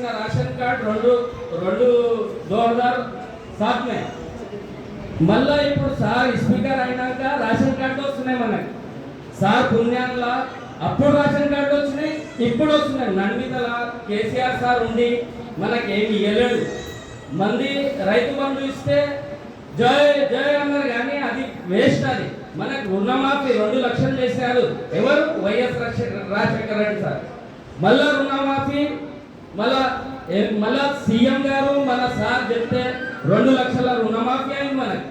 ఇచ్చిన ration card రెండు రెండు దోర్దార్ హజార్ మళ్ళా ఇప్పుడు సార్ స్పీకర్ అయినాక రేషన్ కార్డు వస్తున్నాయి మనకి. సార్ పుణ్యాన్లా అప్పుడు రేషన్ కార్డు వచ్చినాయి ఇప్పుడు వస్తున్నాయి. నడిమితల కేసీఆర్ సార్ ఉండి మనకేమి ఇవ్వలేడు మంది రైతు బంధు ఇస్తే జై జై అన్నారు కానీ అది వేస్ట్ అది. మనకు రుణమాఫీ రెండు లక్షలు చేశారు. ఎవరు? YS Rajasekhara Reddy sir. మళ్ళా రుణమాఫీ మళ్ళా మళ్ళా సీఎం గారు మన సార్ చెప్తే రెండు లక్షల రుణమాఫీ అయింది మనకి.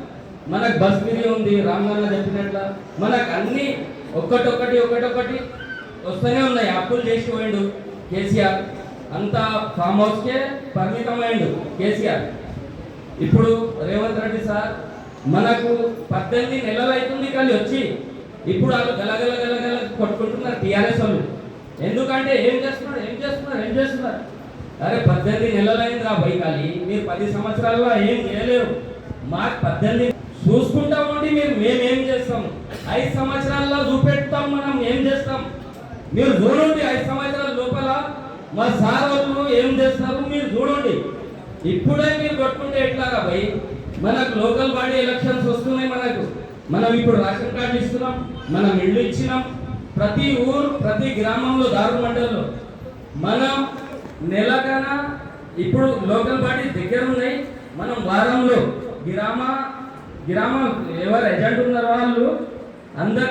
మనకు బస్ ఫ్రీ ఉంది రామన్న చెప్పినట్ల. మనకు అన్ని ఒక్కటొక్కటి ఒకటొకటి వస్తూనే ఉన్నాయి. అప్పులు చేసి పోయిండు కేసీఆర్. అంతా ఫామ్ హౌస్కే పరిమితమైండు కేసీఆర్. ఇప్పుడు రేవంత్ రెడ్డి సార్ మనకు పద్దెనిమిది నెలలు అవుతుంది కానీ వచ్చి. ఇప్పుడు వాళ్ళు గలగల గలగల కొట్టుకుంటున్నారు టీఆర్ఎస్ వాళ్ళు. ఎందుకంటే ఏం చేస్తున్నారు ఏం చేస్తున్నారు ఏం చేస్తున్నారు? అరే పద్దెనిమిది నెలలు అయింది రా మీరు పది సంవత్సరాల్లో ఏం చేయలేరు. మాకు పద్దెనిమిది చూసుకుంటా ఉండి మీరు మేము ఏం చేస్తాం? ఐదు సంవత్సరాల్లో చూపెడతాం మనం ఏం చేస్తాం? మీరు చూడండి ఐదు సంవత్సరాల లోపల మా సార్ వాళ్ళు ఏం చేస్తారు మీరు చూడండి. ఇప్పుడే మీరు కొట్టుకుంటే ఎట్లాగా భయ్ మనకు లోకల్ బాడీ ఎలక్షన్స్ వస్తున్నాయి మనకు. మనం ఇప్పుడు రేషన్ కార్డు ఇస్తున్నాం మనం ఇల్లు ఇచ్చినాం. ప్రతి ఊరు ప్రతి గ్రామంలో దారు మండలంలో మనం నెలకన ఇప్పుడు లోకల్ బాడీ దగ్గర ఉన్నాయి. మనం వారంలో గ్రామ గ్రామ ఎవరు ఎజెంట్ ఉన్నారో వాళ్ళు అందరికి